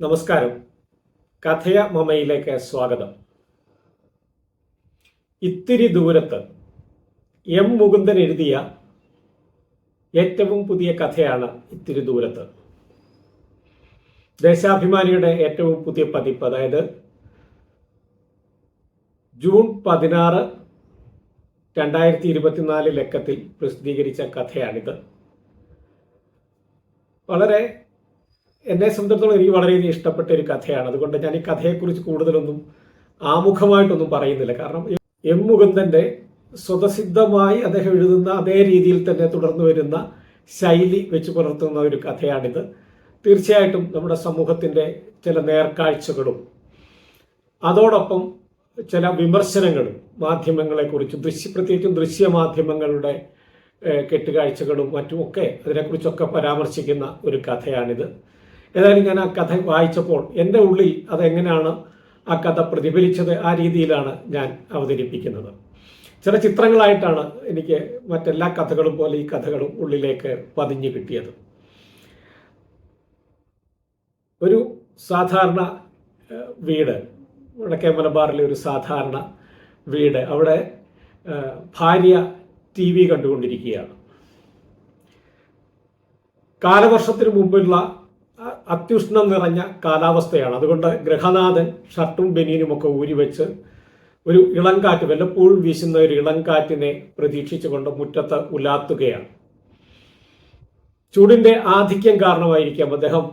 നമസ്കാരം. കഥയ മൊമയിലേക്ക് സ്വാഗതം. ഇത്തിരി ദൂരത്ത് എം മുകുന്ദൻ എഴുതിയ ഏറ്റവും പുതിയ കഥയാണ് ഇത്തിരി ദൂരത്ത്. ദേശാഭിമാനിയുടെ ഏറ്റവും പുതിയ പതിപ്പ് അതായത് ജൂൺ പതിനാറ് രണ്ടായിരത്തി ഇരുപത്തിനാല് ലക്കത്തിൽ പ്രസിദ്ധീകരിച്ച കഥയാണിത്. വളരെ എന്നെ സംബന്ധിച്ചിടത്തോളം എനിക്ക് വളരെയധികം ഇഷ്ടപ്പെട്ട ഒരു കഥയാണ്. അതുകൊണ്ട് ഞാൻ ഈ കഥയെക്കുറിച്ച് കൂടുതലൊന്നും ആമുഖമായിട്ടൊന്നും പറയുന്നില്ല. കാരണം എം മുകുന്ദന്റെ സ്വതസിദ്ധമായി അദ്ദേഹം എഴുതുന്ന അതേ രീതിയിൽ തന്നെ തുടർന്നു വരുന്ന ശൈലി വെച്ച് പുലർത്തുന്ന ഒരു കഥയാണിത്. തീർച്ചയായിട്ടും നമ്മുടെ സമൂഹത്തിന്റെ ചില നേർക്കാഴ്ചകളും അതോടൊപ്പം ചില വിമർശനങ്ങളും മാധ്യമങ്ങളെക്കുറിച്ച് ദൃശ്യ പ്രത്യേകിച്ചും ദൃശ്യമാധ്യമങ്ങളുടെ കെട്ടുകാഴ്ചകളും മറ്റുമൊക്കെ അതിനെക്കുറിച്ചൊക്കെ പരാമർശിക്കുന്ന ഒരു കഥയാണിത്. ഏതായാലും ഞാൻ ആ കഥ വായിച്ചപ്പോൾ എന്റെ ഉള്ളിൽ അതെങ്ങനെയാണ് ആ കഥ പ്രതിഫലിച്ചത് ആ രീതിയിലാണ് ഞാൻ അവതരിപ്പിക്കുന്നത്. ചില ചിത്രങ്ങളായിട്ടാണ് എനിക്ക് മറ്റെല്ലാ കഥകളും പോലെ ഈ കഥകളും ഉള്ളിലേക്ക് പതിഞ്ഞു കിട്ടിയത്. ഒരു സാധാരണ വീട് വടക്കേ മലബാറിലെ ഒരു സാധാരണ വീട് അവിടെ ഭാര്യ ടി വി കണ്ടുകൊണ്ടിരിക്കുകയാണ്. കാലവർഷത്തിന് മുമ്പുള്ള അത്യുഷ്ണം നിറഞ്ഞ കാലാവസ്ഥയാണ്. അതുകൊണ്ട് ഗ്രഹനാഥൻ ഷർട്ടും ബനിയനും ഒക്കെ ഊരി വെച്ച് ഒരു ഇളങ്കാറ്റ് വല്ലപ്പോഴും വീശുന്ന ഒരു ഇളങ്കാറ്റിനെ പ്രതീക്ഷിച്ചുകൊണ്ട് മുറ്റത്ത് ഉലാത്തുകയാണ്. ചൂടിന്റെ ആധിക്യം കാരണമായിരിക്കാം അദ്ദേഹം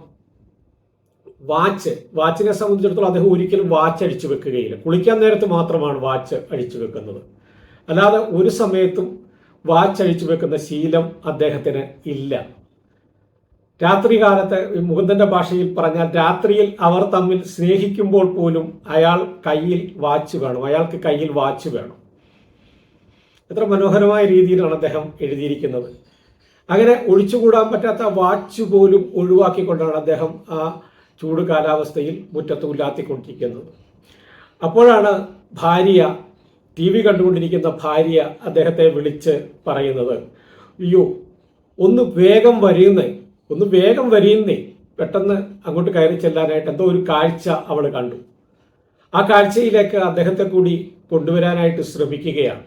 വാച്ച്. വാച്ചിനെ സംബന്ധിച്ചിടത്തോളം അദ്ദേഹം ഒരിക്കലും വാച്ച് അഴിച്ചു വെക്കുകയില്ല. കുളിക്കാൻ നേരത്ത് മാത്രമാണ് വാച്ച് അഴിച്ചു വെക്കുന്നത്. അല്ലാതെ ഒരു സമയത്തും വാച്ച് അഴിച്ചു വെക്കുന്ന ശീലം അദ്ദേഹത്തിന് ഇല്ല. രാത്രികാലത്ത് കാലത്ത് മുകുന്ദന്റെ ഭാഷയിൽ പറഞ്ഞാൽ രാത്രിയിൽ അവർ തമ്മിൽ സ്നേഹിക്കുമ്പോൾ പോലും അയാൾ കയ്യിൽ വാച്ച് വേണം. അയാൾക്ക് കയ്യിൽ വാച്ച് വേണം. എത്ര മനോഹരമായ രീതിയിലാണ് അദ്ദേഹം എഴുതിയിരിക്കുന്നത്. അങ്ങനെ ഒഴിച്ചുകൂടാൻ പറ്റാത്ത വാച്ച് പോലും ഒഴിവാക്കിക്കൊണ്ടാണ് അദ്ദേഹം ആ ചൂട് കാലാവസ്ഥയിൽ മുറ്റത്ത് ഉല്ലാത്തിക്കൊണ്ടിരിക്കുന്നത്. അപ്പോഴാണ് ഭാര്യ ടി വി കണ്ടുകൊണ്ടിരിക്കുന്ന ഭാര്യ അദ്ദേഹത്തെ വിളിച്ച് പറയുന്നത് അയ്യോ ഒന്ന് വേഗം വരുന്നേ ഒന്ന് വേഗം വരിയുന്നേ. പെട്ടെന്ന് അങ്ങോട്ട് കയറി ചെല്ലാനായിട്ട് എന്തോ ഒരു കാഴ്ച അവൾ കണ്ടു. ആ കാഴ്ചയിലേക്ക് അദ്ദേഹത്തെ കൂടി കൊണ്ടുവരാനായിട്ട് ശ്രമിക്കുകയാണ്.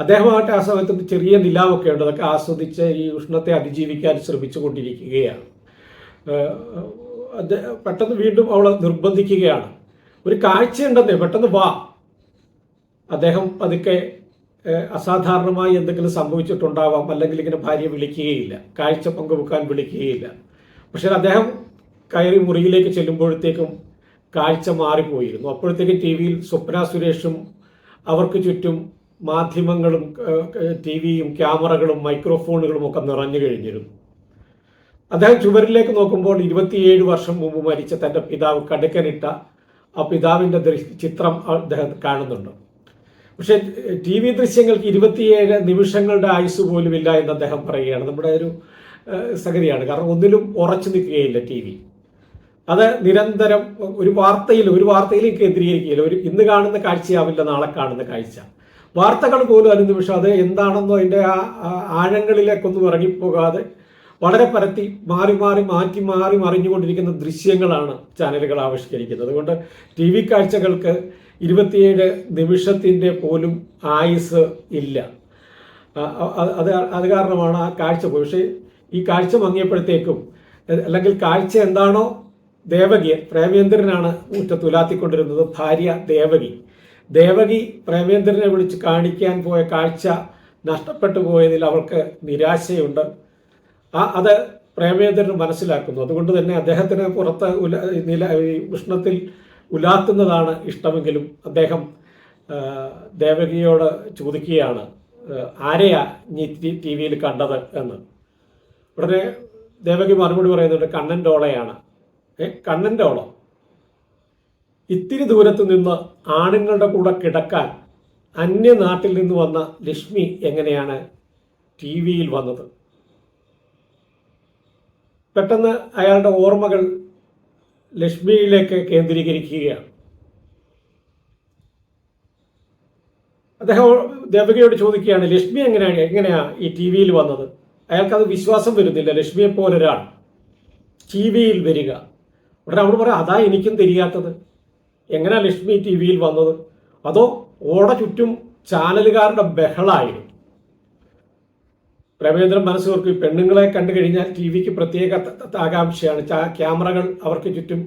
അദ്ദേഹമാകട്ടെ ആ സമയത്ത് ചെറിയ നിലാവൊക്കെ ഉണ്ട്. അതൊക്കെ ആസ്വദിച്ച് ഈ ഉഷ്ണത്തെ അതിജീവിക്കാൻ ശ്രമിച്ചു കൊണ്ടിരിക്കുകയാണ് പെട്ടെന്ന് വീണ്ടും അവൾ നിർബന്ധിക്കുകയാണ്. ഒരു കാഴ്ചയുണ്ടെന്നേ പെട്ടെന്ന് വാ. അദ്ദേഹം പതുക്കെ അസാധാരണമായി എന്തെങ്കിലും സംഭവിച്ചിട്ടുണ്ടാവാം അല്ലെങ്കിൽ ഇങ്ങനെ ഭാര്യ വിളിക്കുകയില്ല കാഴ്ച പങ്കുവെക്കാൻ വിളിക്കുകയില്ല. പക്ഷേ അദ്ദേഹം കയറി മുറിയിലേക്ക് ചെല്ലുമ്പോഴത്തേക്കും കാഴ്ച മാറിപ്പോയിരുന്നു. അപ്പോഴത്തേക്കും ടി വിയിൽ സ്വപ്ന സുരേഷും അവർക്ക് ചുറ്റും മാധ്യമങ്ങളും ടി വിയും ക്യാമറകളും മൈക്രോഫോണുകളും ഒക്കെ നിറഞ്ഞു കഴിഞ്ഞിരുന്നു. അദ്ദേഹം ചുവരിലേക്ക് നോക്കുമ്പോൾ ഇരുപത്തിയേഴ് വർഷം മുമ്പ് മരിച്ച തന്റെ പിതാവ് കടുക്കനിട്ട ആ പിതാവിന്റെ ദൃശ് ചിത്രം അദ്ദേഹം കാണുന്നുണ്ട്. പക്ഷെ ടി വി ദൃശ്യങ്ങൾക്ക് ഇരുപത്തിയേഴ് നിമിഷങ്ങളുടെ ആയുസ് പോലും ഇല്ല എന്ന് അദ്ദേഹം പറയുകയാണ്. നമ്മുടെ ഒരു സംഗതിയാണ്. കാരണം ഒന്നിലും ഉറച്ചു നിൽക്കുകയില്ല ടി വി. അത് നിരന്തരം ഒരു വാർത്തയിൽ ഒരു വാർത്തയിലേക്ക് കേന്ദ്രീകരിക്കുകയില്ല. ഒരു ഇന്ന് കാണുന്ന കാഴ്ചയാവില്ല നാളെ കാണുന്ന കാഴ്ച. വാർത്തകൾ പോലും അനുനിമിഷം അത് എന്താണെന്നോ അതിന്റെ ആ ആഴങ്ങളിലേക്കൊന്നും ഇറങ്ങിപ്പോകാതെ വളരെ പരത്തി മാറി മാറി മാറ്റി മാറി മറിഞ്ഞുകൊണ്ടിരിക്കുന്ന ദൃശ്യങ്ങളാണ് ചാനലുകൾ ആവിഷ്കരിക്കുന്നത്. അതുകൊണ്ട് ടി വി കാഴ്ചകൾക്ക് ഇരുപത്തിയേഴ് നിമിഷത്തിന്റെ പോലും ആയുസ് ഇല്ല. അത് അത് കാരണമാണ് ആ കാഴ്ച പോയി. പക്ഷേ ഈ കാഴ്ച മങ്ങിയപ്പോഴത്തേക്കും അല്ലെങ്കിൽ കാഴ്ച എന്താണോ ദേവകി പ്രേമേന്ദ്രനാണ് മുറ്റത്ത് തുലാത്തിക്കൊണ്ടിരുന്നത് ഭാര്യ ദേവകി. ദേവകി പ്രേമേന്ദ്രനെ വിളിച്ച് കാണിക്കാൻ പോയ കാഴ്ച നഷ്ടപ്പെട്ടു പോയതിൽ അവൾക്ക് നിരാശയുണ്ട്. ആ അത് പ്രേമേന്ദ്രൻ മനസ്സിലാക്കുന്നു. അതുകൊണ്ട് തന്നെ അദ്ദേഹത്തിന് പുറത്ത് ഉല നില ഉഷ്ണത്തിൽ ഉലാത്തുന്നതാണ് ഇഷ്ടമെങ്കിലും അദ്ദേഹം ദേവകിയോട് ചോദിക്കുകയാണ് ആരെയാ നീ ടി വിയിൽ കണ്ടത് എന്ന്. ഉടനെ ദേവകി മറുപടി പറയുന്നുണ്ട് കണ്ണന്റെ ഓളയാണ് ഏ കണ്ണന്റെ ഓളം ഇത്തിരി ദൂരത്ത് നിന്ന് ആണുങ്ങളുടെ കൂടെ കിടക്കാൻ അന്യനാട്ടിൽ നിന്ന് വന്ന ലക്ഷ്മി എങ്ങനെയാണ് ടി വിയിൽ വന്നത്? പെട്ടെന്ന് അയാളുടെ ഓർമ്മകൾ ലക്ഷ്മിയിലേക്ക് കേന്ദ്രീകരിക്കുകയാണ്. അദ്ദേഹം ദേവകയോട് ചോദിക്കുകയാണ് ലക്ഷ്മി എങ്ങനെയാണ് എങ്ങനെയാ ഈ ടി വിയിൽ വന്നത്? അയാൾക്കത് വിശ്വാസം വരുന്നില്ല. ലക്ഷ്മിയെ പോലെ ഒരാൾ ടി വിയിൽ വരിക. ഉടനെ അവൾ പറയാം അതാ എനിക്കും തിരിയാത്തത്. എങ്ങനെയാ ലക്ഷ്മി ടി വിയിൽ വന്നത്? അതോ ഓട ചുറ്റും ചാനലുകാരുടെ ബഹളായിരുന്നു. പ്രേമേന്ദ്രൻ മനസ്സോർക്ക് പെണ്ണുങ്ങളെ കണ്ടു കഴിഞ്ഞാൽ ടി വിക്ക് പ്രത്യേക ആകാംക്ഷയാണ്. ക്യാമറകൾ അവർക്ക് ചുറ്റും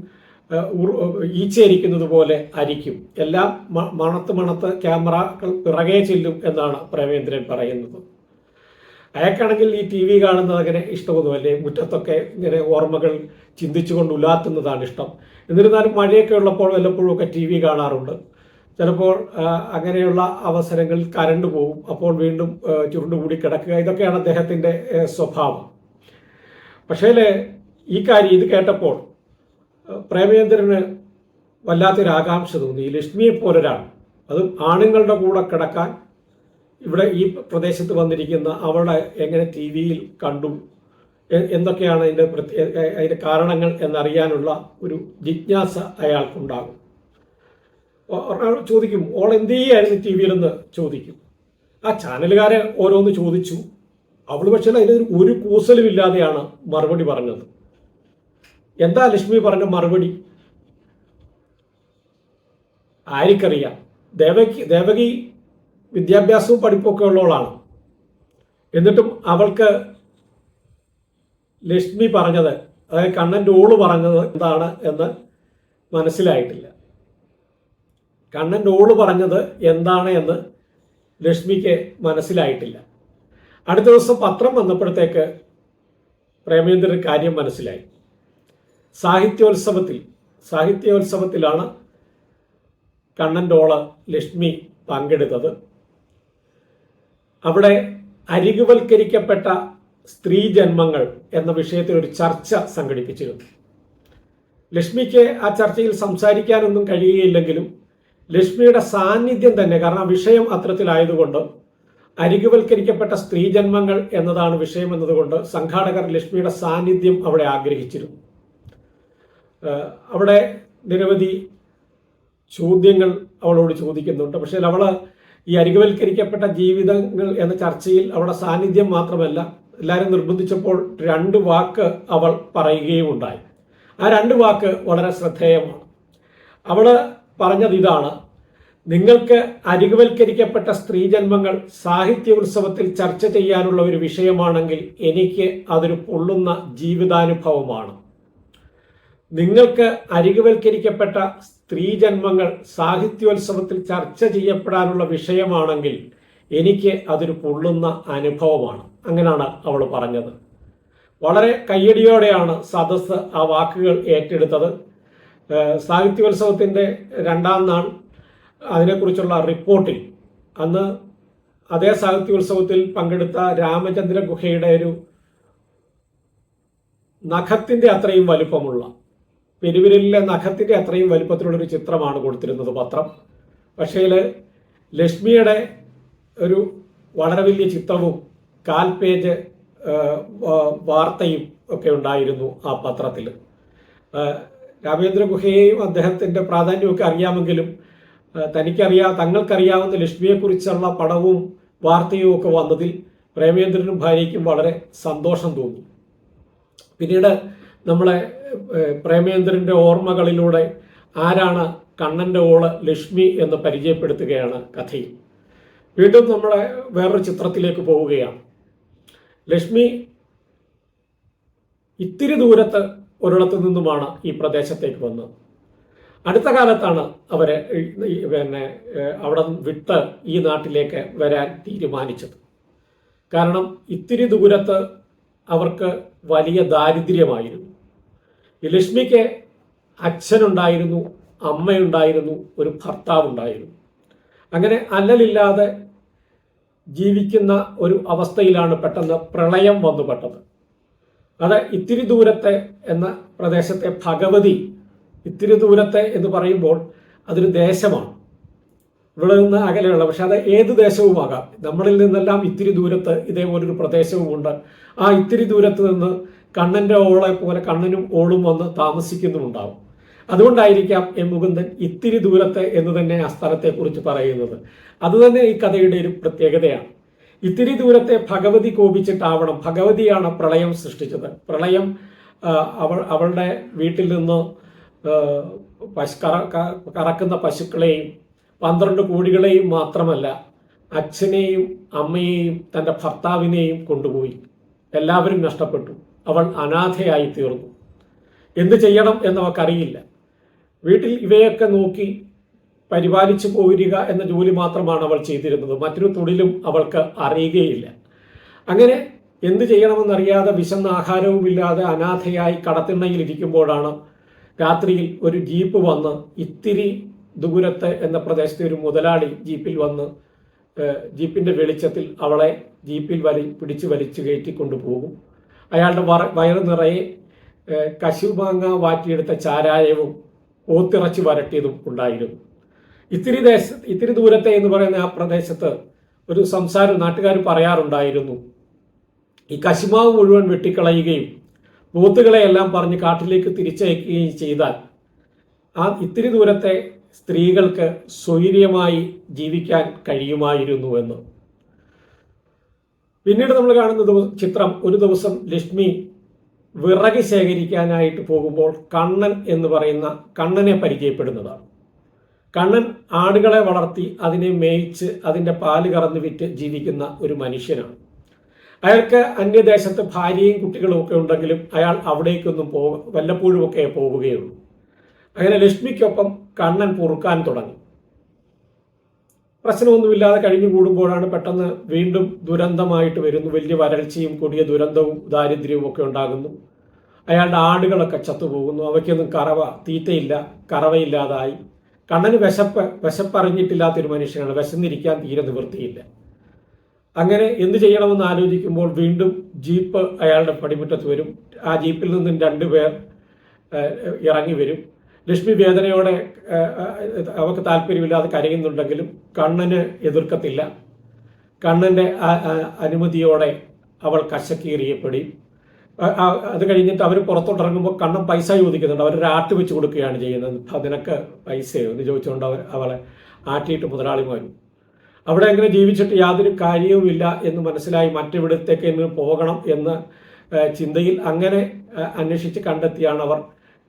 ഈച്ചയിരിക്കുന്നത് പോലെ അരിക്കും എല്ലാം മണത്ത് മണത്ത് ക്യാമറകൾ പിറകെ ചെല്ലും എന്നാണ് പ്രേമേന്ദ്രൻ പറയുന്നത്. അയാൾക്കാണെങ്കിൽ ഈ ടി വി കാണുന്നത് അങ്ങനെ ഇഷ്ടമൊന്നുമല്ലേ? മുറ്റത്തൊക്കെ ഇങ്ങനെ ഓർമ്മകൾ ചിന്തിച്ചുകൊണ്ട് ഉലാത്തുന്നതാണ് ഇഷ്ടം. എന്നിരുന്നാലും മഴയൊക്കെ ഉള്ളപ്പോൾ വല്ലപ്പോഴും ഒക്കെ ടി വി കാണാറുണ്ട്. ചിലപ്പോൾ അങ്ങനെയുള്ള അവസരങ്ങളിൽ കരണ്ട് പോകും. അപ്പോൾ വീണ്ടും ചുരുണ്ടുകൂടി കിടക്കുക. ഇതൊക്കെയാണ് അദ്ദേഹത്തിന്റെ സ്വഭാവം. പക്ഷേ ഈ കാര്യം ഇത് കേട്ടപ്പോൾ പ്രേമേന്ദ്രന് വല്ലാത്തൊരു ആകാംക്ഷ തോന്നി. ലക്ഷ്മിയെ പോലൊരാൾ അതും ആണുങ്ങളുടെ കൂടെ കിടക്കാൻ ഇവിടെ ഈ പ്രദേശത്ത് വന്നിരിക്കുന്ന അവളെ എങ്ങനെ ടി വിയിൽ കണ്ടു എന്തൊക്കെയാണ് അതിന്റെ പ്രത്യേക അതിന്റെ കാരണങ്ങൾ എന്നറിയാനുള്ള ഒരു ജിജ്ഞാസ അയാൾക്കുണ്ടാകും. ചോദിക്കും ഓൾ എന്ത് ചെയ്യായിരുന്നു ടി വിയിലെന്ന് ചോദിക്കും. ആ ചാനലുകാരെ ഓരോന്ന് ചോദിച്ചു. അവൾ പക്ഷേ അതിന് ഒരു കൂസലുമില്ലാതെയാണ് മറുപടി പറഞ്ഞത്. എന്താ ലക്ഷ്മി പറഞ്ഞ മറുപടി? ആർക്കറിയാം ദേവകി ദേവകി വിദ്യാഭ്യാസവും പഠിപ്പൊക്കെ ഉള്ളവളാണ്. എന്നിട്ടും അവൾക്ക് ലക്ഷ്മി പറഞ്ഞത് അതായത് കണ്ണന്റെ ഓൾ പറഞ്ഞത് എന്താണ് എന്ന് മനസ്സിലായിട്ടില്ല. ഓൾ പറഞ്ഞത് എന്താണ് എന്ന് ലക്ഷ്മിക്ക് മനസ്സിലായിട്ടില്ല. അടുത്ത ദിവസം പത്രം വന്നപ്പോഴത്തേക്ക് പ്രേമേന്ദ്രൻ കാര്യം മനസ്സിലായി. സാഹിത്യോത്സവത്തിൽ സാഹിത്യോത്സവത്തിലാണ് കണ്ണന്റോൾ ലക്ഷ്മി പങ്കെടുത്തത്. അവിടെ അരികുവൽക്കരിക്കപ്പെട്ട സ്ത്രീ ജന്മങ്ങൾ എന്ന വിഷയത്തിൽ ഒരു ചർച്ച സംഘടിപ്പിച്ചിരുന്നു. ലക്ഷ്മിക്ക് ആ ചർച്ചയിൽ സംസാരിക്കാനൊന്നും കഴിയുകയില്ലെങ്കിലും ലക്ഷ്മിയുടെ സാന്നിധ്യം തന്നെ കാരണം വിഷയം അത്തരത്തിലായതുകൊണ്ട് അരികുവൽക്കരിക്കപ്പെട്ട സ്ത്രീ ജന്മങ്ങൾ എന്നതാണ് വിഷയം എന്നതുകൊണ്ട് സംഘാടകർ ലക്ഷ്മിയുടെ സാന്നിധ്യം അവിടെ ആഗ്രഹിച്ചിരുന്നു. അവിടെ നിരവധി ചോദ്യങ്ങൾ അവളോട് ചോദിക്കുന്നുണ്ട്. പക്ഷേ അവൾ ഈ അരികുവൽക്കരിക്കപ്പെട്ട ജീവിതങ്ങൾ എന്ന ചർച്ചയിൽ അവളുടെ സാന്നിധ്യം മാത്രമല്ല എല്ലാവരും നിർബന്ധിച്ചപ്പോൾ രണ്ട് വാക്ക് അവൾ പറയുകയും ഉണ്ടായി. ആ രണ്ട് വാക്ക് വളരെ ശ്രദ്ധേയമാണ്. അവൾ പറഞ്ഞത് ഇതാണ്. നിങ്ങൾക്ക് അരികുവൽക്കരിക്കപ്പെട്ട സ്ത്രീജന്മങ്ങൾ സാഹിത്യ ഉത്സവത്തിൽ ചർച്ച ചെയ്യാനുള്ള ഒരു വിഷയമാണെങ്കിൽ എനിക്ക് അതൊരു പൊള്ളുന്ന ജീവിതാനുഭവമാണ്. നിങ്ങൾക്ക് അരികുവൽക്കരിക്കപ്പെട്ട സ്ത്രീജന്മങ്ങൾ സാഹിത്യോത്സവത്തിൽ ചർച്ച ചെയ്യപ്പെടാനുള്ള വിഷയമാണെങ്കിൽ എനിക്ക് അതൊരു പൊള്ളുന്ന അനുഭവമാണ്. അങ്ങനെയാണ് അവൾ പറഞ്ഞത്. വളരെ കയ്യടിയോടെയാണ് സദസ്സ് ആ വാക്കുകൾ ഏറ്റെടുത്തത്. സാഹിത്യോത്സവത്തിന്റെ രണ്ടാം നാൾ അതിനെക്കുറിച്ചുള്ള റിപ്പോർട്ടിൽ അന്ന് അതേ സാഹിത്യോത്സവത്തിൽ പങ്കെടുത്ത രാമചന്ദ്ര ഗുഹയുടെ ഒരു നഖത്തിന്റെ അത്രയും വലുപ്പമുള്ള പെരുവിരലിലെ നഖത്തിന്റെ അത്രയും വലുപ്പത്തിലുള്ള ഒരു ചിത്രമാണ് കൊടുത്തിരുന്നത് പത്രം. പക്ഷേ ലക്ഷ്മിയുടെ ഒരു വളരെ വലിയ ചിത്രവും കാൽ പേജ് വാർത്തയും ഒക്കെ ഉണ്ടായിരുന്നു ആ പത്രത്തിൽ. രാമേന്ദ്ര ഗുഹയെയും അദ്ദേഹത്തിന്റെ പ്രാധാന്യമൊക്കെ അറിയാമെങ്കിലും തനിക്കറിയാ തങ്ങൾക്കറിയാവുന്ന ലക്ഷ്മിയെക്കുറിച്ചുള്ള പടവും വാർത്തയും ഒക്കെ വന്നതിൽ പ്രേമേന്ദ്രനും ഭാര്യയ്ക്കും വളരെ സന്തോഷം തോന്നി. പിന്നീട് നമ്മളെ പ്രേമേന്ദ്രന്റെ ഓർമ്മകളിലൂടെ ആരാണ് കണ്ണന്റെ ഓൾ ലക്ഷ്മി എന്ന് പരിചയപ്പെടുത്തുകയാണ് കഥയിൽ. വീണ്ടും നമ്മളെ വേറൊരു ചിത്രത്തിലേക്ക് പോവുകയാണ്. ലക്ഷ്മി ഇത്തിരി ദൂരത്ത് ഒരിടത്തു നിന്നുമാണ് ഈ പ്രദേശത്തേക്ക് വന്നത്. അടുത്ത കാലത്താണ് അവരെ പിന്നെ അവിടെ വിട്ട് ഈ നാട്ടിലേക്ക് വരാൻ തീരുമാനിച്ചത്. കാരണം ഇത്തിരി ദൂരത്ത് അവർക്ക് വലിയ ദാരിദ്ര്യമായിരുന്നു. ഈ ലക്ഷ്മിക്ക് അച്ഛനുണ്ടായിരുന്നു അമ്മയുണ്ടായിരുന്നു ഒരു ഭർത്താവുണ്ടായിരുന്നു. അങ്ങനെ അല്ലലില്ലാതെ ജീവിക്കുന്ന ഒരു അവസ്ഥയിലാണ് പെട്ടെന്ന് പ്രളയം വന്നുപെട്ടത്. അത് ഇത്തിരി ദൂരത്തെ എന്ന പ്രദേശത്തെ ഭഗവതി ഇത്തിരി ദൂരത്തെ എന്ന് പറയുമ്പോൾ അതൊരു ദേശമാണ്. ഇവിടെ നിന്ന് അകലെയുള്ള പക്ഷെ അത് ഏത് ദേശവുമാകാം? നമ്മളിൽ നിന്നെല്ലാം ഇത്തിരി ദൂരത്ത് ഇതേപോലൊരു പ്രദേശവുമുണ്ട്. ആ ഇത്തിരി ദൂരത്ത് നിന്ന് കണ്ണന്റെ ഓളെ പോലെ കണ്ണനും ഓളും വന്ന് താമസിക്കുന്നുമുണ്ടാവും. അതുകൊണ്ടായിരിക്കാം എം മുകുന്ദൻ ഇത്തിരി ദൂരത്തെ എന്ന് തന്നെ ആ സ്ഥലത്തെക്കുറിച്ച് പറയുന്നത്. അതുതന്നെ ഈ കഥയുടെ ഒരു പ്രത്യേകതയാണ്. ഇത്തിരി ദൂരത്തെ ഭഗവതി കോപിച്ചിട്ടാവണം. ഭഗവതിയാണ് പ്രളയം സൃഷ്ടിച്ചത്. പ്രളയം അവൾ അവളുടെ വീട്ടിൽ നിന്ന് പശു കറ- കറക്കുന്ന പശുക്കളെയും പന്ത്രണ്ട് കോടികളെയും മാത്രമല്ല അച്ഛനെയും അമ്മയെയും തന്റെ ഭർത്താവിനെയും കൊണ്ടുപോയി. എല്ലാവരും നഷ്ടപ്പെട്ടു. അവൾ അനാഥയായി തീർന്നു. എന്ത് ചെയ്യണം എന്നവക്കറിയില്ല. വീട്ടിൽ ഇവയൊക്കെ നോക്കി പരിപാലിച്ചു പോരുക എന്ന ജോലി മാത്രമാണ് അവൾ ചെയ്തിരുന്നത്. മറ്റൊരു തൊഴിലും അവൾക്ക് അറിയുകയില്ല. അങ്ങനെ എന്ത് ചെയ്യണമെന്നറിയാതെ വിശന്ന ആഹാരവുമില്ലാതെ അനാഥയായി കടത്തിണ്ണയിൽ ഇരിക്കുമ്പോഴാണ് രാത്രിയിൽ ഒരു ജീപ്പ് വന്ന് ഇത്തിരി ദൂരത്ത് എന്ന പ്രദേശത്തെ ഒരു മുതലാളി ജീപ്പിൽ വന്ന് ജീപ്പിന്റെ വെളിച്ചത്തിൽ അവളെ ജീപ്പിൽ വലി പിടിച്ചു വലിച്ചു കയറ്റി കൊണ്ടുപോകും. അയാളുടെ വറ- വയറ് നിറയെ കശുമാങ്ങ വാറ്റിയെടുത്ത ചാരായവും ഓത്തിറച്ചു വരട്ടിയതും ഉണ്ടായിരുന്നു. ഇത്തിരി ദേശ ഇത്തിരി ദൂരത്തെ എന്ന് പറയുന്ന ആ പ്രദേശത്ത് ഒരു സംസാരം നാട്ടുകാർ പറയാറുണ്ടായിരുന്നു. ഈ കശുമാവ് മുഴുവൻ വെട്ടിക്കളയുകയും പോത്തുകളെയെല്ലാം പറഞ്ഞ് കാട്ടിലേക്ക് തിരിച്ചയക്കുകയും ചെയ്താൽ ആ ഇത്തിരി ദൂരത്തെ സ്ത്രീകൾക്ക് സ്വൈര്യമായി ജീവിക്കാൻ കഴിയുമായിരുന്നു എന്ന്. പിന്നീട് നമ്മൾ കാണുന്ന ചിത്രം ഒരു ദിവസം ലക്ഷ്മി വിറക് ശേഖരിക്കാനായിട്ട് പോകുമ്പോൾ കണ്ണൻ എന്ന് പറയുന്ന കണ്ണനെ പരിചയപ്പെടുന്നതാണ്. കണ്ണൻ ആടുകളെ വളർത്തി അതിനെ മേയിച്ച് അതിന്റെ പാൽ കറന്ന് വിറ്റ് ജീവിക്കുന്ന ഒരു മനുഷ്യനാണ്. അയാൾക്ക് അന്യദേശത്ത് ഭാര്യയും കുട്ടികളും ഒക്കെ ഉണ്ടെങ്കിലും അയാൾ അവിടേക്കൊന്നും പോ വല്ലപ്പോഴും ഒക്കെ പോവുകയുള്ളൂ. അങ്ങനെ ലക്ഷ്മിക്കൊപ്പം കണ്ണൻ പൊറുക്കാൻ തുടങ്ങി. പ്രശ്നമൊന്നുമില്ലാതെ കഴിഞ്ഞു കൂടുമ്പോഴാണ് പെട്ടെന്ന് വീണ്ടും ദുരന്തമായിട്ട് വരുന്നു. വലിയ വരൾച്ചയും കൊടിയ ദുരന്തവും ദാരിദ്ര്യവും ഒക്കെ ഉണ്ടാകുന്നു. അയാളുടെ ആടുകളൊക്കെ ചത്തുപോകുന്നു. അവയ്ക്കൊന്നും കറവ തീറ്റയില്ല കറവയില്ലാതായി. കണ്ണന് വിശപ്പ് വിശപ്പറിഞ്ഞിട്ടില്ലാത്തൊരു മനുഷ്യനാണ്. വിശന്നിരിക്കാൻ തീരെ നിവൃത്തിയില്ല. അങ്ങനെ എന്ത് ചെയ്യണമെന്ന് ആലോചിക്കുമ്പോൾ വീണ്ടും ജീപ്പ് അയാളുടെ പടിമുറ്റത്ത് വരും. ആ ജീപ്പിൽ നിന്നും രണ്ടുപേർ പേർ ഇറങ്ങി വരും. ലക്ഷ്മി വേദനയോടെ അവർക്ക് താല്പര്യമില്ലാതെ കരയുന്നുണ്ടെങ്കിലും കണ്ണന് എതിർക്കത്തില്ല. ആ- അനുമതിയോടെ അവൾ കശക്കീറിയപ്പെടും. അത് കഴിഞ്ഞിട്ട് അവർ പുറത്തോട്ടിറങ്ങുമ്പോൾ കണ്ണൻ പൈസ ചോദിക്കുന്നുണ്ട്. അവർ ആട്ട് വെച്ച് കൊടുക്കുകയാണ് ചെയ്യുന്നത്. അതിനൊക്കെ പൈസയോ? എന്ന് ചോദിച്ചുകൊണ്ട് അവർ അവളെ ആട്ടിയിട്ട് മുതലാളിമാരും. അവിടെ അങ്ങനെ ജീവിച്ചിട്ട് യാതൊരു കാര്യവുമില്ല എന്ന് മനസ്സിലായി മറ്റെവിടത്തേക്ക് എങ്ങനെ പോകണം എന്ന ചിന്തയിൽ അങ്ങനെ അന്വേഷിച്ച് കണ്ടെത്തിയാണ് അവർ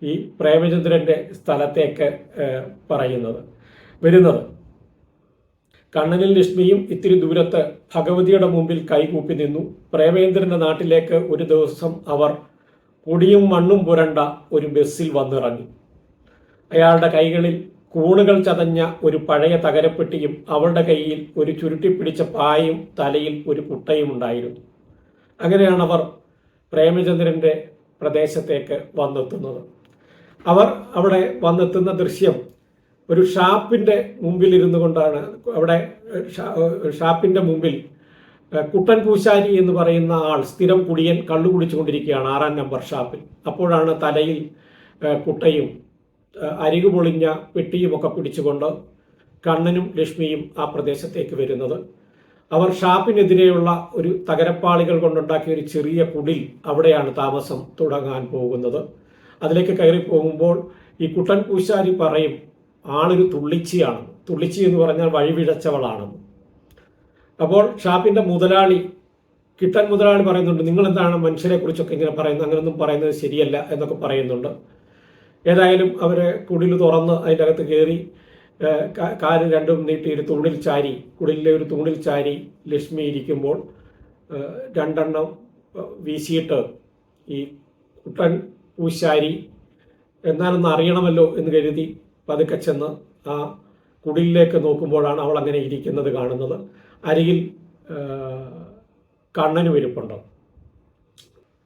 ഈ പ്രേമചന്ദ്രന്റെ സ്ഥലത്തേക്ക് പറയുന്നത്. വരുന്നത്. കണ്ണനും ലക്ഷ്മിയും ഇത്തിരി ദൂരത്ത് ഭഗവതിയുടെ മുമ്പിൽ കൈകൂപ്പി നിന്നു. പ്രേമേന്ദ്രന്റെ നാട്ടിലേക്ക് ഒരു ദിവസം അവർ പൊടിയും മണ്ണും പുരണ്ട ഒരു ബസ്സിൽ വന്നിറങ്ങി. അയാളുടെ കൈകളിൽ കൂണുകൾ ചതഞ്ഞ ഒരു പഴയ തകരപ്പെട്ടിയും അവളുടെ കയ്യിൽ ഒരു ചുരുട്ടി പിടിച്ച പായും തലയിൽ ഒരു കുട്ടയും ഉണ്ടായിരുന്നു. അങ്ങനെയാണ് അവർ പ്രേമചന്ദ്രന്റെ പ്രദേശത്തേക്ക് വന്നെത്തുന്നത്. അവർ അവിടെ വന്നെത്തുന്ന ദൃശ്യം ഒരു ഷാപ്പിന്റെ മുമ്പിൽ ഇരുന്നു കൊണ്ടാണ് അവിടെ ഷാപ്പിന്റെ മുമ്പിൽ കുട്ടൻ പൂശാരി എന്ന് പറയുന്ന ആൾ സ്ഥിരം കുടിയൻ കള്ളു കുടിച്ചുകൊണ്ടിരിക്കുകയാണ് ആറാം നമ്പർ ഷാപ്പിൽ. അപ്പോഴാണ് തലയിൽ കുട്ടയും അരിക് പൊളിഞ്ഞ പെട്ടിയും ഒക്കെ പിടിച്ചുകൊണ്ട് കണ്ണനും ലക്ഷ്മിയും ആ പ്രദേശത്തേക്ക് വരുന്നത്. അവർ ഷാപ്പിനെതിരെയുള്ള ഒരു തകരപ്പാളികൾ കൊണ്ടുണ്ടാക്കിയ ഒരു ചെറിയ കുടിൽ അവിടെയാണ് താമസം തുടങ്ങാൻ പോകുന്നത്. അതിലേക്ക് കയറി പോകുമ്പോൾ ഈ കുട്ടൻ പൂശാരി പറയും ആളൊരു തുള്ളിച്ചിയാണ്. തുള്ളിച്ചി എന്ന് പറഞ്ഞാൽ വഴിവിഴച്ചവളാണ്. അപ്പോൾ ഷാപ്പിന്റെ മുതലാളി കിട്ടൻ മുതലാളി പറയുന്നുണ്ട് നിങ്ങൾ എന്താണ് മനുഷ്യരെ കുറിച്ചൊക്കെ ഇങ്ങനെ പറയുന്നത്? അങ്ങനെയൊന്നും പറയുന്നത് ശരിയല്ല എന്നൊക്കെ പറയുന്നുണ്ട്. ഏതായാലും അവരെ കുടിൽ തുറന്ന് അതിന്റെ അകത്ത് കയറി കാൽ രണ്ടും നീട്ടി ഒരു തൂണിൽ ചാരി കുടിലിലെ ഒരു തൂണിൽ ചാരി ലക്ഷ്മി ഇരിക്കുമ്പോൾ രണ്ടെണ്ണം വീശിയിട്ട് ഈ കുട്ടൻ പൂശാരി എന്താണെന്ന് അറിയണമല്ലോ എന്ന് കരുതി പതുക്കെ ചെന്ന് ആ കുടിലിലേക്ക് നോക്കുമ്പോഴാണ് അവൾ അങ്ങനെ ഇരിക്കുന്നത് കാണുന്നത്. അരികിൽ കണ്ണന് വരുപ്പുണ്ട്.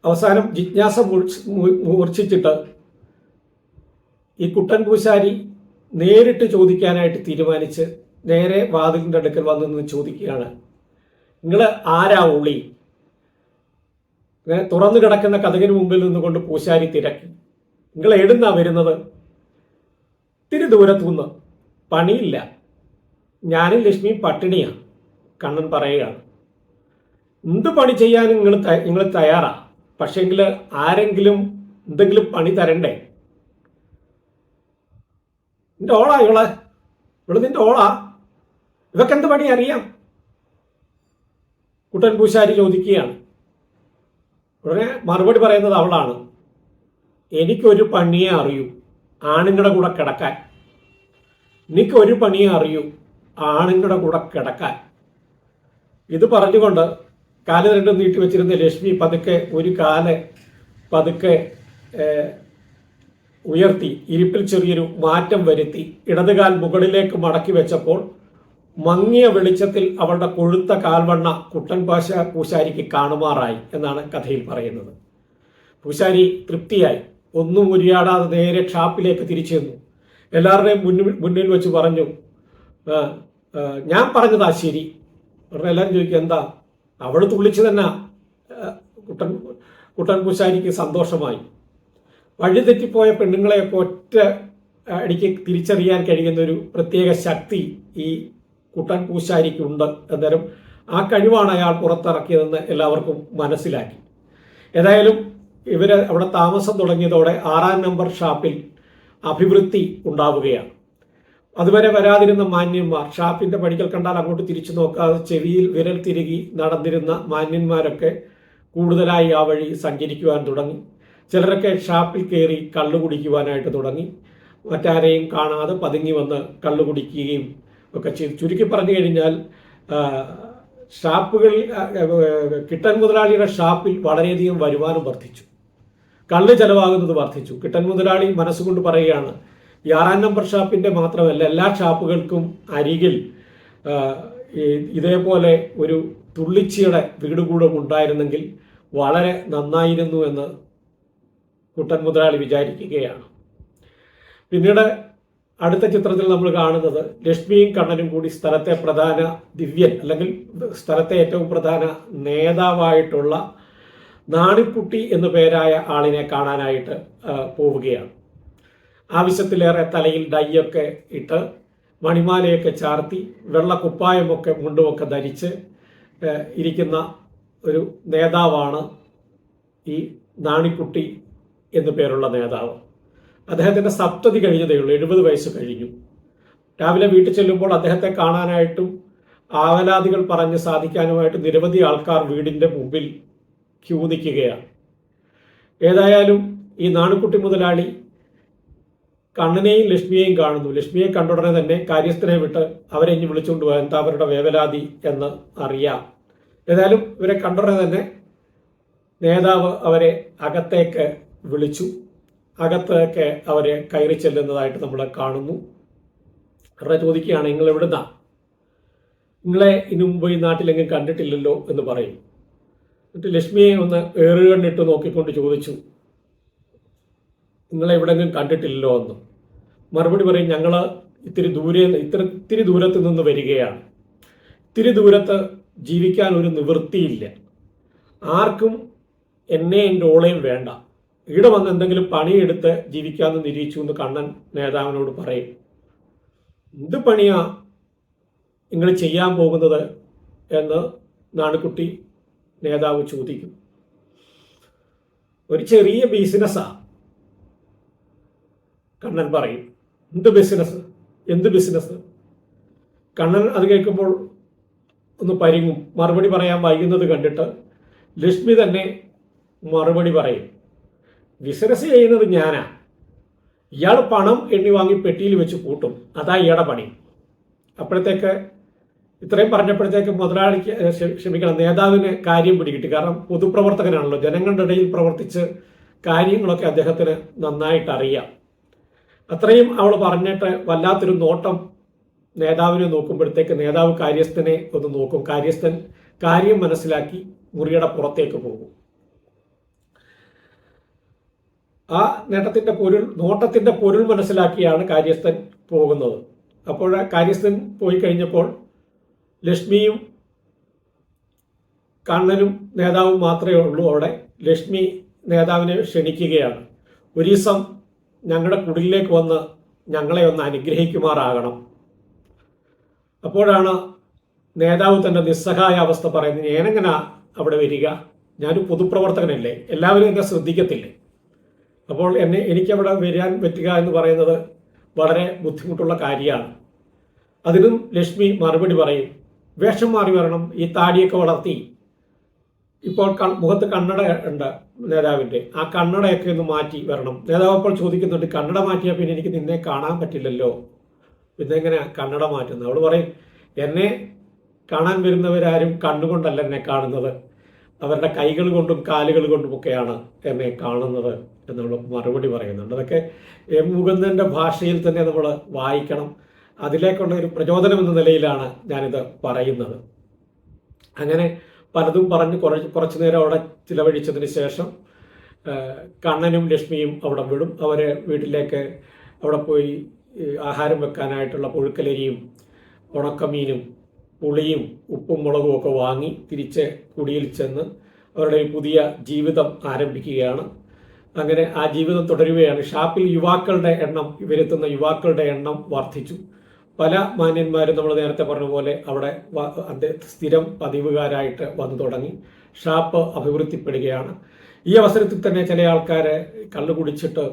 അവസാനം ജിജ്ഞാസ മൂർച്ഛ- മൂർച്ഛിച്ചിട്ട് ഈ കുട്ടൻ പൂശാരി നേരിട്ട് ചോദിക്കാനായിട്ട് തീരുമാനിച്ച് നേരെ വാതിലിന്റെ അടുക്കൽ വന്നു നിന്ന് ചോദിക്കുകയാണ് നിങ്ങൾ ആരാ ഉള്ളി? തുറന്നു കിടക്കുന്ന കഥകിന് മുമ്പിൽ നിന്നുകൊണ്ട് പൂശാരി തിരക്കി നിങ്ങൾ എവിടുന്നാ വരുന്നത്? ഇത്തിരി ദൂരത്തുനിന്ന് പണിയില്ല. ഞാനും ലക്ഷ്മി പട്ടിണിയാണ് കണ്ണൻ പറയുകയാണ്. എന്ത് പണി ചെയ്യാൻ നിങ്ങൾ നിങ്ങൾ തയ്യാറാ? പക്ഷെങ്കിൽ ആരെങ്കിലും എന്തെങ്കിലും പണി തരണ്ടേ? നിന്റെ ഓളാ ഇവളെ? ഇവൾ നിന്റെ ഓളാ? ഇവക്ക് എന്ത് പണി അറിയാം? കുട്ടൻ പൂശാരി ചോദിക്കുകയാണ്. ഉടനെ മറുപടി പറയുന്നത് അവളാണ്. എനിക്കൊരു പണിയെ അറിയൂ. ആണുങ്ങളുടെ കൂടെ കിടക്കാൻ. നിനക്ക് ഒരു പണിയെ അറിയൂ ആണുങ്ങളുടെ കൂടെ കിടക്കാൻ. ഇത് പറഞ്ഞുകൊണ്ട് കാൽ രണ്ടും നീട്ടി വെച്ചിരുന്ന ലക്ഷ്മി പതുക്കെ ഒരു കാൽ പതുക്കെ ഉയർത്തി ഇരിപ്പിൽ ചെറിയൊരു മാറ്റം വരുത്തി ഇടതുകാൽ മുകളിലേക്ക് മടക്കി വെച്ചപ്പോൾ മങ്ങിയ വെളിച്ചത്തിൽ അവളുടെ കൊഴുത്ത കാൽവണ്ണ കുട്ടൻ പാശ പൂശാരിക്ക് കാണുമാറായി എന്നാണ് കഥയിൽ പറയുന്നത്. പൂശാരി തൃപ്തിയായി. ഒന്നും ഉരിയാടാതെ നേരെ ഷാപ്പിലേക്ക് തിരിച്ചു ചെന്നു എല്ലാവരുടെയും മുന്നിൽ മുന്നിൽ വെച്ച് പറഞ്ഞു "ആ, ആ, ഞാൻ പറഞ്ഞതാ ശരി. ഉടനെ എല്ലാവരും ചോദിക്കും എന്താ? അവൾ തുള്ളിച്ചു തന്നെ കുട്ടൻ കുട്ടൻ പൂശാരിക്ക് സന്തോഷമായി. വഴി തെറ്റിപ്പോയ പെണ്ണുങ്ങളെയൊക്കെ ഒറ്റ അടിക്ക് തിരിച്ചറിയാൻ കഴിയുന്ന ഒരു പ്രത്യേക ശക്തി ഈ കുട്ടൻ പൂശാരിക്കുണ്ട് അന്നേരം ആ കഴിവാണ് അയാൾ പുറത്തിറക്കിയതെന്ന് എല്ലാവർക്കും മനസ്സിലാക്കി. ഏതായാലും ഇവർ അവിടെ താമസം തുടങ്ങിയതോടെ ആറാം നമ്പർ ഷാപ്പിൽ അഭിവൃദ്ധി ഉണ്ടാവുകയാണ്. അതുവരെ വരാതിരുന്ന മാന്യന്മാർ ഷാപ്പിന്റെ പടികൾ കണ്ടാൽ അങ്ങോട്ട് തിരിച്ചു നോക്കാതെ ചെവിയിൽ വിരൽ തിരുകി നടന്നിരുന്ന മാന്യന്മാരൊക്കെ കൂടുതലായി ആ വഴി സഞ്ചരിക്കുവാൻ തുടങ്ങി. ചിലരൊക്കെ ഷാപ്പിൽ കയറി കള്ളു കുടിക്കുവാനായിട്ട് തുടങ്ങി. മറ്റാരെയും കാണാതെ പതുങ്ങി വന്ന് കള്ളു കുടിക്കുകയും ഒക്കെ ചെയ്തു. ചുരുക്കി പറഞ്ഞു കഴിഞ്ഞാൽ ഷാപ്പുകളിൽ കിട്ടൻ മുതലാളിയുടെ ഷാപ്പിൽ വളരെയധികം വരുമാനം വർദ്ധിച്ചു. കള്ള് ചെലവാകുന്നത് വർദ്ധിച്ചു. കിട്ടൻ മുതലാളി മനസ്സുകൊണ്ട് പറയുകയാണ് ഈ ആറാം നമ്പർ ഷാപ്പിന്റെ മാത്രമല്ല എല്ലാ ഷാപ്പുകൾക്കും അരികിൽ ഇതേപോലെ ഒരു തുള്ളിച്ചിയുടെ വീട് കൂടെ ഉണ്ടായിരുന്നെങ്കിൽ വളരെ നന്നായിരുന്നു എന്ന് കുട്ടൻ മുതലാളി വിചാരിക്കുകയാണ്. പിന്നീട് അടുത്ത ചിത്രത്തിൽ നമ്മൾ കാണുന്നത് ലക്ഷ്മിയും കണ്ണനും കൂടി സ്ഥലത്തെ പ്രധാന ദിവ്യൻ അല്ലെങ്കിൽ സ്ഥലത്തെ ഏറ്റവും പ്രധാന നേതാവായിട്ടുള്ള നാണിക്കുട്ടി എന്നു പേരായ ആളിനെ കാണാനായിട്ട് പോവുകയാണ്. ആവശ്യത്തിലേറെ തലയിൽ ഡൈയൊക്കെ ഇട്ട് മണിമാലയൊക്കെ ചാർത്തി വെള്ള കുപ്പായമൊക്കെ മുണ്ടുമൊക്കെ ധരിച്ച് ഇരിക്കുന്ന ഒരു നേതാവാണ് ഈ നാണിക്കുട്ടി എന്നു പേരുള്ള നേതാവ്. അദ്ദേഹത്തിന്റെ സപ്തതി കഴിഞ്ഞതേ ഉള്ളൂ എഴുപത് വയസ്സ് കഴിഞ്ഞു. രാവിലെ വീട്ടിൽ ചെല്ലുമ്പോൾ അദ്ദേഹത്തെ കാണാനായിട്ടും ആവലാദികൾ പറഞ്ഞ് സാധിക്കാനുമായിട്ട് നിരവധി ആൾക്കാർ വീടിന്റെ മുമ്പിൽ ക്യൂ നിൽക്കുകയാണ് ഏതായാലും ഈ നാണുക്കുട്ടി മുതലാളി കണ്ണനെയും ലക്ഷ്മിയെയും കാണുന്നു. ലക്ഷ്മിയെ കണ്ടുടനെ തന്നെ കാര്യസ്ഥനെ വിട്ട് അവരെ ഇനി വിളിച്ചുകൊണ്ട് പോകാൻ എന്താ അവരുടെ വേവലാതി എന്ന് അറിയാം. ഏതായാലും ഇവരെ കണ്ടുടനെ തന്നെ നേതാവ് അവരെ അകത്തേക്ക് വിളിച്ചു. അകത്തേക്ക് അവരെ കയറി ചെല്ലുന്നതായിട്ട് നമ്മൾ കാണുന്നു. അവരെ ചോദിക്കുകയാണ് നിങ്ങൾ എവിടുന്നാ നിങ്ങളെ ഇനി മുമ്പ് ഈ നാട്ടിലെങ്കിലും കണ്ടിട്ടില്ലല്ലോ എന്ന് പറയും. എന്നിട്ട് ലക്ഷ്മിയെ ഒന്ന് ഏറുകണ്ണിട്ട് നോക്കിക്കൊണ്ട് ചോദിച്ചു നിങ്ങളെ എവിടെങ്കിലും കണ്ടിട്ടില്ലല്ലോ എന്ന്. മറുപടി പറയും ഞങ്ങൾ ഇത്തിരി ദൂരെ ഇത്ര ഇത്തിരി ദൂരത്ത് നിന്ന് വരികയാണ്. ഇത്തിരി ദൂരത്ത് ജീവിക്കാൻ ഒരു നിവൃത്തിയില്ല. ആർക്കും എന്നെ എന്റെ ഓളയും വേണ്ട. ഇവിടെ വന്ന് എന്തെങ്കിലും പണിയെടുത്ത് ജീവിക്കാമെന്ന് നിരീക്ഷിച്ചു എന്ന് കണ്ണൻ നേതാവിനോട് പറയും. എന്ത് പണിയാ നിങ്ങൾ ചെയ്യാൻ പോകുന്നത്? എന്ന് നാണുക്കുട്ടി നേതാവ് ചോദിക്കുന്നു. ഒരു ചെറിയ ബിസിനസ്സാ കണ്ണൻ പറയും. എന്ത് ബിസിനസ് എന്ത് ബിസിനസ് കണ്ണൻ അത് കേൾക്കുമ്പോൾ ഒന്ന് പരിങ്ങും. മറുപടി പറയാൻ വൈകുന്നത് കണ്ടിട്ട് ലക്ഷ്മി തന്നെ മറുപടി പറയും. ബിസിനസ് ചെയ്യുന്നത് ഞാനാ. ഇയാൾ പണം എണ്ണി വാങ്ങി പെട്ടിയിൽ വെച്ച് കൂട്ടും. അതാ ഇയാളുടെ പണി. അപ്പോഴത്തേക്ക് ഇത്രയും പറഞ്ഞപ്പോഴത്തേക്ക് മുതലാളിക്ക് ക്ഷമിക്കണം നേതാവിന് കാര്യം പിടികിട്ടി. കാരണം പൊതുപ്രവർത്തകനാണല്ലോ. ജനങ്ങളുടെ ഇടയിൽ പ്രവർത്തിച്ച് കാര്യങ്ങളൊക്കെ അദ്ദേഹത്തിന് നന്നായിട്ട് അറിയാം. അത്രയും അവൾ പറഞ്ഞിട്ട് വല്ലാത്തൊരു നോട്ടം നേതാവിനെ നോക്കുമ്പോഴത്തേക്ക് നേതാവ് കാര്യസ്ഥനെ ഒന്ന് നോക്കും. കാര്യസ്ഥൻ കാര്യം മനസ്സിലാക്കി മുറിയുടെ പുറത്തേക്ക് പോകും. ആ നേട്ടത്തിന്റെ പൊരുൾ നോട്ടത്തിന്റെ പൊരുൾ മനസ്സിലാക്കിയാണ് കാര്യസ്ഥൻ പോകുന്നത്. അപ്പോൾ കാര്യസ്ഥൻ പോയി കഴിഞ്ഞപ്പോൾ ലക്ഷ്മിയും കണ്ണനും നേതാവും മാത്രമേ ഉള്ളൂ അവിടെ. ലക്ഷ്മി നേതാവിനെ ക്ഷണിക്കുകയാണ്. ഒരു ദിവസം ഞങ്ങളുടെ കുടിലേക്ക് വന്ന് ഞങ്ങളെ ഒന്ന് അനുഗ്രഹിക്കുമാറാകണം. അപ്പോഴാണ് നേതാവ് തന്റെ നിസ്സഹായ അവസ്ഥ പറയുന്നത് ഞാനെങ്ങനാ അവിടെ വരിക? ഞാനൊരു പൊതുപ്രവർത്തകനല്ലേ. എല്ലാവരും എന്നെ ശ്രദ്ധിക്കത്തില്ലേ? അപ്പോൾ എന്നെ എനിക്കവിടെ വരാൻ പറ്റുക എന്ന് പറയുന്നത് വളരെ ബുദ്ധിമുട്ടുള്ള കാര്യമാണ്. അതിനും ലക്ഷ്മി മറുപടി പറയും വേഷം മാറി വരണം ഈ താടിയൊക്കെ വളർത്തി. ഇപ്പോൾ മുഖത്ത് കണ്ണട ഉണ്ട് നേതാവിന്റെ ആ കണ്ണടയൊക്കെ ഒന്ന് മാറ്റി വരണം. നേതാവ് അപ്പോൾ ചോദിക്കുന്നുണ്ട് കണ്ണട മാറ്റിയാൽ പിന്നെ എനിക്ക് നിന്നെ കാണാൻ പറ്റില്ലല്ലോ. പിന്നെ എങ്ങനെ കണ്ണട മാറ്റുന്നത്? അവൾ പറയും എന്നെ കാണാൻ വരുന്നവരാരും കണ്ണുകൊണ്ടല്ല എന്നെ കാണുന്നത്. അവരുടെ കൈകൾ കൊണ്ടും കാലുകൾ കൊണ്ടുമൊക്കെയാണ് എന്നെ കാണുന്നത്. എന്നുള്ള മറുപടി പറയുന്നുണ്ട്. അതൊക്കെ എം മുകുന്ദന്റെ ഭാഷയിൽ തന്നെ നമ്മൾ വായിക്കണം. അതിലേക്കുള്ള ഒരു പ്രചോദനം എന്ന നിലയിലാണ് ഞാനിത് പറയുന്നത്. അങ്ങനെ പലതും പറഞ്ഞ് കുറച്ച് കുറച്ചു നേരം അവിടെ ചിലവഴിച്ചതിന് ശേഷം കണ്ണനും ലക്ഷ്മിയും അവിടെ വിടും. അവരെ വീട്ടിലേക്ക് അവിടെ പോയി ആഹാരം വെക്കാനായിട്ടുള്ള പുഴുക്കലരിയും ഉണക്കമീനും പുളിയും ഉപ്പും മുളകും ഒക്കെ വാങ്ങി തിരിച്ച് കുടിയിൽ ചെന്ന് അവരുടെ പുതിയ ജീവിതം ആരംഭിക്കുകയാണ്. അങ്ങനെ ആ ജീവിതം തുടരുകയാണ്. ഷാപ്പിൽ യുവാക്കളുടെ എണ്ണം ഇവരെത്തുന്ന യുവാക്കളുടെ എണ്ണം വർദ്ധിച്ചു. പല മാന്യന്മാരും നമ്മൾ നേരത്തെ പറഞ്ഞ പോലെ അവിടെ സ്ഥിരം പതിവുകാരായിട്ട് വന്നു തുടങ്ങി. ഷാപ്പ് അഭിവൃദ്ധിപ്പെടുകയാണ്. ഈ അവസരത്തിൽ തന്നെ ചില ആൾക്കാരെ കള്ളു കുടിച്ചിട്ട്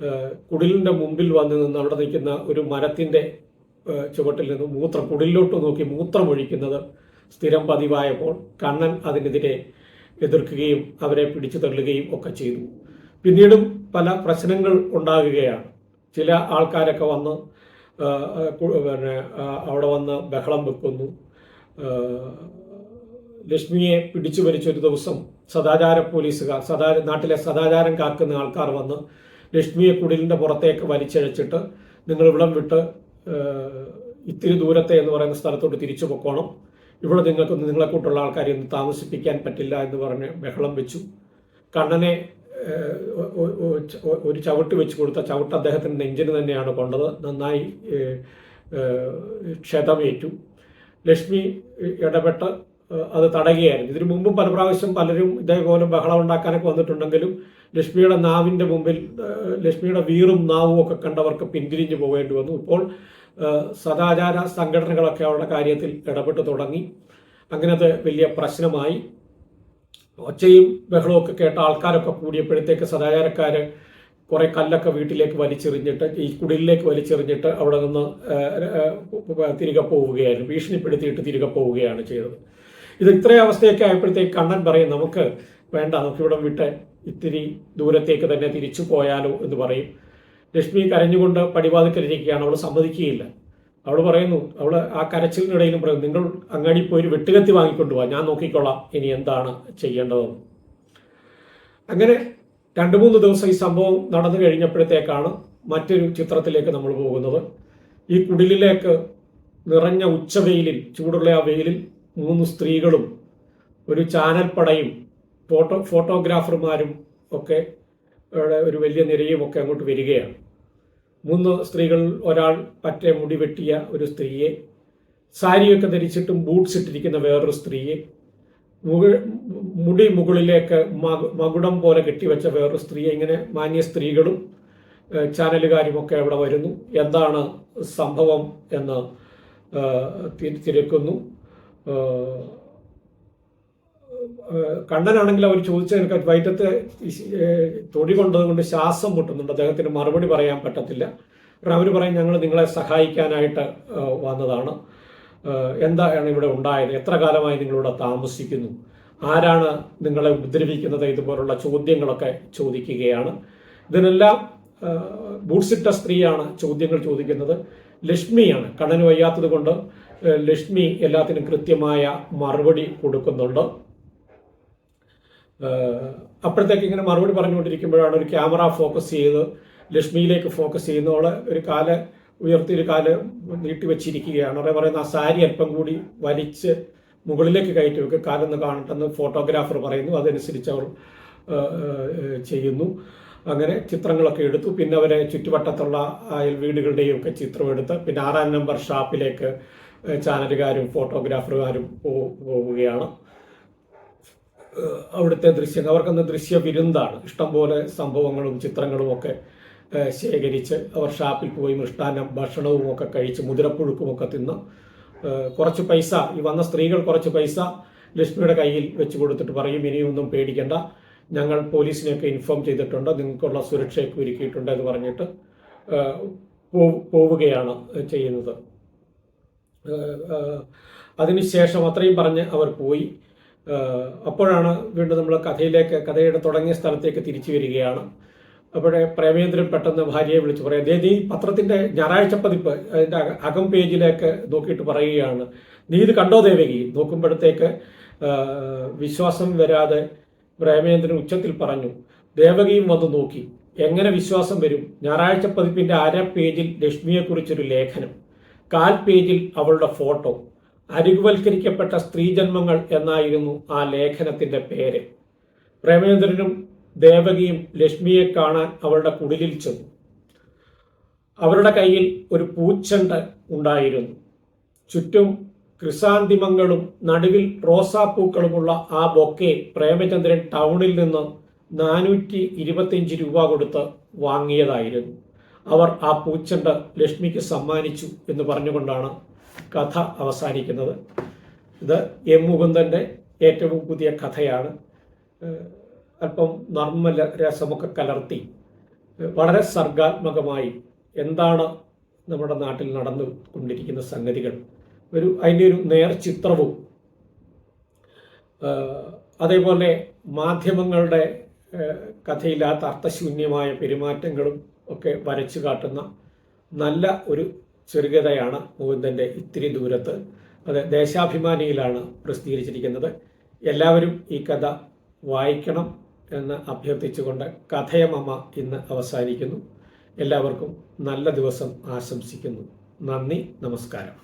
ഏഹ്, കുടിലിന്റെ മുമ്പിൽ വന്ന് നിന്ന് അവിടെ നിൽക്കുന്ന ഒരു മരത്തിന്റെ ഏഹ്, ചുവട്ടിൽ നിന്ന് മൂത്രം കുടിലോട്ട് നോക്കി മൂത്രം ഒഴിക്കുന്നത് സ്ഥിരം പതിവായപ്പോൾ കണ്ണൻ അതിനെതിരെ എതിർക്കുകയും അവരെ പിടിച്ചു തള്ളുകയും ഒക്കെ ചെയ്തു. പിന്നീടും പല പ്രശ്നങ്ങൾ ഉണ്ടാകുകയാണ്. ചില ആൾക്കാരൊക്കെ വന്ന് പിന്നെ അവിടെ വന്ന് ബഹളം വെക്കുന്നു. ലക്ഷ്മിയെ പിടിച്ചു വലിച്ചൊരു ദിവസം സദാചാര പോലീസുകാർ സദാ നാട്ടിലെ സദാചാരം കാക്കുന്ന ആൾക്കാർ വന്ന് ലക്ഷ്മിയെ കുടിലിന്റെ പുറത്തേക്ക് വലിച്ചഴച്ചിട്ട് നിങ്ങൾ ഇവിടം വിട്ട് ഇത്തിരി ദൂരത്തെ എന്ന് പറയുന്ന സ്ഥലത്തോട്ട് തിരിച്ചു പൊക്കോണം. ഇവിടെ നിങ്ങൾക്കൊന്നും നിങ്ങളെ കൂട്ടുള്ള ആൾക്കാരെ ഒന്നും താമസിപ്പിക്കാൻ പറ്റില്ല എന്ന് പറഞ്ഞ് ബഹളം വെച്ചു. കണ്ണനെ ഒരു ചവിട്ട് വെച്ച് കൊടുത്ത ചവിട്ട് അദ്ദേഹത്തിന്റെ നെഞ്ചിന് തന്നെയാണ് കൊണ്ടത്. നന്നായി ക്ഷതമേറ്റു. ലക്ഷ്മി ഇടപെട്ട് അത് തടയുകയായിരുന്നു. ഇതിനു മുമ്പും പല പ്രാവശ്യം പലരും ഇതേപോലെ ബഹളം ഉണ്ടാക്കാനൊക്കെ വന്നിട്ടുണ്ടെങ്കിലും ലക്ഷ്മിയുടെ നാവിന്റെ മുമ്പിൽ ലക്ഷ്മിയുടെ വീറും നാവും ഒക്കെ കണ്ടവർക്ക് പിന്തിരിഞ്ഞു പോകേണ്ടി വന്നു. ഇപ്പോൾ സദാചാര സംഘടനകളൊക്കെ അവരുടെ കാര്യത്തിൽ ഇടപെട്ട് തുടങ്ങി. അങ്ങനത്തെ വലിയ പ്രശ്നമായി. ഒച്ചയും ബഹളവും ഒക്കെ കേട്ട ആൾക്കാരൊക്കെ കൂടിയപ്പോഴത്തേക്ക് സദാചാരക്കാര് കുറെ കല്ലൊക്കെ വീട്ടിലേക്ക് വലിച്ചെറിഞ്ഞിട്ട് ഈ കുടിലേക്ക് വലിച്ചെറിഞ്ഞിട്ട് അവിടെ നിന്ന് തിരികെ പോവുകയായിരുന്നു. ഭീഷണിപ്പെടുത്തിയിട്ട് തിരികെ പോവുകയാണ് ചെയ്തത്. ഇത് ഇത്രയും അവസ്ഥയൊക്കെ ആയപ്പോഴത്തേക്ക് കണ്ണൻ പറയും നമുക്ക് വേണ്ട നമുക്ക് ഇവിടെ വിട്ട് ഇത്തിരി ദൂരത്തേക്ക് തന്നെ തിരിച്ചു പോയാലോ എന്ന് പറയും. ലക്ഷ്മി കരഞ്ഞുകൊണ്ട് പടിവാതിക്കലിരിക്കുകയാണ് അവൾ സമ്മതിക്കുകയില്ല. അവൾ പറയുന്നു അവൾ ആ കരച്ചിലിനിടയിലും പറയും നിങ്ങൾ അങ്ങാടി പോയി ഒരു വെട്ടുകത്തി വാങ്ങിക്കൊണ്ടു പോവാ ഞാൻ നോക്കിക്കൊള്ളാം ഇനി എന്താണ് ചെയ്യേണ്ടതെന്ന്. അങ്ങനെ രണ്ട് മൂന്ന് ദിവസം ഈ സംഭവം നടന്നു കഴിഞ്ഞപ്പോഴത്തേക്കാണ് മറ്റൊരു ചിത്രത്തിലേക്ക് നമ്മൾ പോകുന്നത്. ഈ കുടിലിലേക്ക് നിറഞ്ഞ ഉച്ചവെയിലിൽ ചൂടുള്ള ആ വെയിലിൽ മൂന്ന് സ്ത്രീകളും ഒരു ചാനൽ പടയും ഫോട്ടോ ഫോട്ടോഗ്രാഫർമാരും ഒക്കെ ഒരു വലിയ നിരയും ഒക്കെ അങ്ങോട്ട് വരികയാണ്. മൂന്ന് സ്ത്രീകൾ ഒരാൾ പറ്റേ മുടി വെട്ടിയ ഒരു സ്ത്രീയെ സാരിയൊക്കെ ധരിച്ചിട്ടും ബൂട്ട്സ് ഇട്ടിരിക്കുന്ന വേറൊരു സ്ത്രീയെ മുടി മുകളിലേക്ക് മക- മകുടം പോലെ കെട്ടിവെച്ച വേറൊരു സ്ത്രീയെ ഇങ്ങനെ മാന്യ സ്ത്രീകളും ചാനലുകാരുമൊക്കെ അവിടെ വരുന്നു. എന്താണ് സംഭവം എന്ന് തിരക്കുന്നു. കണ്ണനാണെങ്കിൽ അവർ ചോദിച്ചതിനൊക്കെ വൈറ്റത്തെ തൊടി കൊണ്ടതുകൊണ്ട് ശ്വാസം മുട്ടുന്നുണ്ട് അദ്ദേഹത്തിന് മറുപടി പറയാൻ പറ്റത്തില്ല. അവർ പറയും ഞങ്ങൾ നിങ്ങളെ സഹായിക്കാനായിട്ട് വന്നതാണ്. എന്താണ് ഇവിടെ ഉണ്ടായത്? എത്ര കാലമായി നിങ്ങളിവിടെ താമസിക്കുന്നു? ആരാണ് നിങ്ങളെ ഉപദ്രവിക്കുന്നത്? ഇതുപോലുള്ള ചോദ്യങ്ങളൊക്കെ ചോദിക്കുകയാണ്. ഇതിനെല്ലാം ബൂട്സിട്ട സ്ത്രീയാണ് ചോദ്യങ്ങൾ ചോദിക്കുന്നത്. ലക്ഷ്മിയാണ്. കണ്ണന് വയ്യാത്തത് കൊണ്ട് ലക്ഷ്മി എല്ലാത്തിനും കൃത്യമായ മറുപടി കൊടുക്കുന്നുണ്ട്. അപ്പോഴത്തേക്ക് ഇങ്ങനെ മറുപടി പറഞ്ഞുകൊണ്ടിരിക്കുമ്പോഴാണ് ഒരു ക്യാമറ ഫോക്കസ് ചെയ്ത് ലക്ഷ്മിയിലേക്ക് ഫോക്കസ് ചെയ്യുന്ന അവൾ ഒരു കാല ഉയർത്തി ഒരു കാൽ നീട്ടി വെച്ചിരിക്കുകയാണ്. അവിടെ പറയുന്ന ആ സാരി അല്പം കൂടി വലിച്ച് മുകളിലേക്ക് കയറ്റി വെക്കുക കാലൊന്ന് കാണട്ടെന്ന് ഫോട്ടോഗ്രാഫർ പറയുന്നു. അതനുസരിച്ച് അവർ ചെയ്യുന്നു. അങ്ങനെ ചിത്രങ്ങളൊക്കെ എടുത്തു. പിന്നെ അവരെ ചുറ്റുവട്ടത്തുള്ള അയൽ വീടുകളുടെയും ഒക്കെ ചിത്രം എടുത്ത് പിന്നെ ആറാം നമ്പർ ഷാപ്പിലേക്ക് ചാനലുകാരും ഫോട്ടോഗ്രാഫർമാരും പോവുകയാണ്. അവിടുത്തെ ദൃശ്യങ്ങൾ. അവർക്കന്ന് ദൃശ്യ വിരുന്താണ് ഇഷ്ടംപോലെ സംഭവങ്ങളും ചിത്രങ്ങളും ഒക്കെ ശേഖരിച്ച് അവർ ഷാപ്പിൽ പോയി മിഷ്ടാനം ഭക്ഷണവും ഒക്കെ കഴിച്ച് മുതിരപ്പുഴുക്കും ഒക്കെ തിന്ന് കുറച്ച് പൈസ ഈ വന്ന സ്ത്രീകൾ കുറച്ച് പൈസ ലക്ഷ്മിയുടെ കയ്യിൽ വെച്ച് കൊടുത്തിട്ട് പറയും ഇനിയൊന്നും പേടിക്കേണ്ട. ഞങ്ങൾ പോലീസിനെയൊക്കെ ഇൻഫോം ചെയ്തിട്ടുണ്ട്. നിങ്ങൾക്കുള്ള സുരക്ഷയൊക്കെ ഒരുക്കിയിട്ടുണ്ട് എന്ന് പറഞ്ഞിട്ട് പോവുകയാണ് ചെയ്യുന്നത്. അതിനുശേഷം അത്രയും പറഞ്ഞ് അവർ പോയി. അപ്പോഴാണ് വീണ്ടും നമ്മൾ കഥയിലേക്ക് കഥയുടെ തുടങ്ങിയ സ്ഥലത്തേക്ക് തിരിച്ചു വരികയാണ്. അപ്പോഴേ പ്രേമേന്ദ്രൻ പെട്ടെന്ന് ഭാര്യയെ വിളിച്ചു പറയാം നീ പത്രത്തിന്റെ ഞായറാഴ്ച പതിപ്പ് അതിന്റെ അകം പേജിലേക്ക് നോക്കിയിട്ട് പറയുകയാണ്. നീ ഇത് കണ്ടോ ദേവകി? നോക്കുമ്പോഴത്തേക്ക് വിശ്വാസം വരാതെ പ്രേമേന്ദ്രൻ ഉച്ചത്തിൽ പറഞ്ഞു ദേവകിയും വന്ന് നോക്കി എങ്ങനെ വിശ്വാസം വരും? ഞായറാഴ്ച പതിപ്പിന്റെ അര പേജിൽ ലക്ഷ്മിയെക്കുറിച്ചൊരു ലേഖനം കാൽ പേജിൽ അവളുടെ ഫോട്ടോ അരികുവൽക്കരിക്കപ്പെട്ട സ്ത്രീജന്മങ്ങൾ എന്നായിരുന്നു ആ ലേഖനത്തിന്റെ പേര്. പ്രേമേന്ദ്രനും ദേവകിയും ലക്ഷ്മിയെ കാണാൻ അവളുടെ കുടിലിൽ ചെന്നു. അവരുടെ കയ്യിൽ ഒരു പൂച്ചണ്ട് ഉണ്ടായിരുന്നു. ചുറ്റും ക്രിസാന്തിമങ്ങളും നടുവിൽ റോസാപ്പൂക്കളുമുള്ള ആ ബൊക്കെ പ്രേമചന്ദ്രൻ ടൗണിൽ നിന്ന് നാനൂറ്റി ഇരുപത്തിയഞ്ച് രൂപ കൊടുത്ത് വാങ്ങിയതായിരുന്നു. അവർ ആ പൂച്ചണ്ട് ലക്ഷ്മിക്ക് സമ്മാനിച്ചു എന്ന് പറഞ്ഞുകൊണ്ടാണ് കഥ അവസാനിക്കുന്നത്. ഇത് എം മുകുന്ദന്റെ ഏറ്റവും പുതിയ കഥയാണ്. അല്പം നർമ്മ രസമൊക്കെ കലർത്തി. വളരെ സർഗാത്മകമായി എന്താണ് നമ്മുടെ നാട്ടിൽ നടന്നു കൊണ്ടിരിക്കുന്ന സംഗതികൾ. ഒരു അതിന്റെ ഒരു നേർചിത്രവും ചിത്രവും അതേപോലെ മാധ്യമങ്ങളുടെ കഥയില്ലാത്ത അർത്ഥശൂന്യമായ പെരുമാറ്റങ്ങളും ഒക്കെ വരച്ചു കാട്ടുന്ന നല്ല ഒരു ചെറുകഥയാണ് മുകുന്ദന്റെ ഇത്തിരി ദൂരത്ത്. അത് ദേശാഭിമാനിയിലാണ് പ്രസിദ്ധീകരിച്ചിരിക്കുന്നത്. എല്ലാവരും ഈ കഥ വായിക്കണം എന്ന് അഭ്യർത്ഥിച്ചുകൊണ്ട് കഥയമമ്മ ഇന്ന് അവസാനിക്കുന്നു. എല്ലാവർക്കും നല്ല ദിവസം ആശംസിക്കുന്നു. നന്ദി നമസ്കാരം.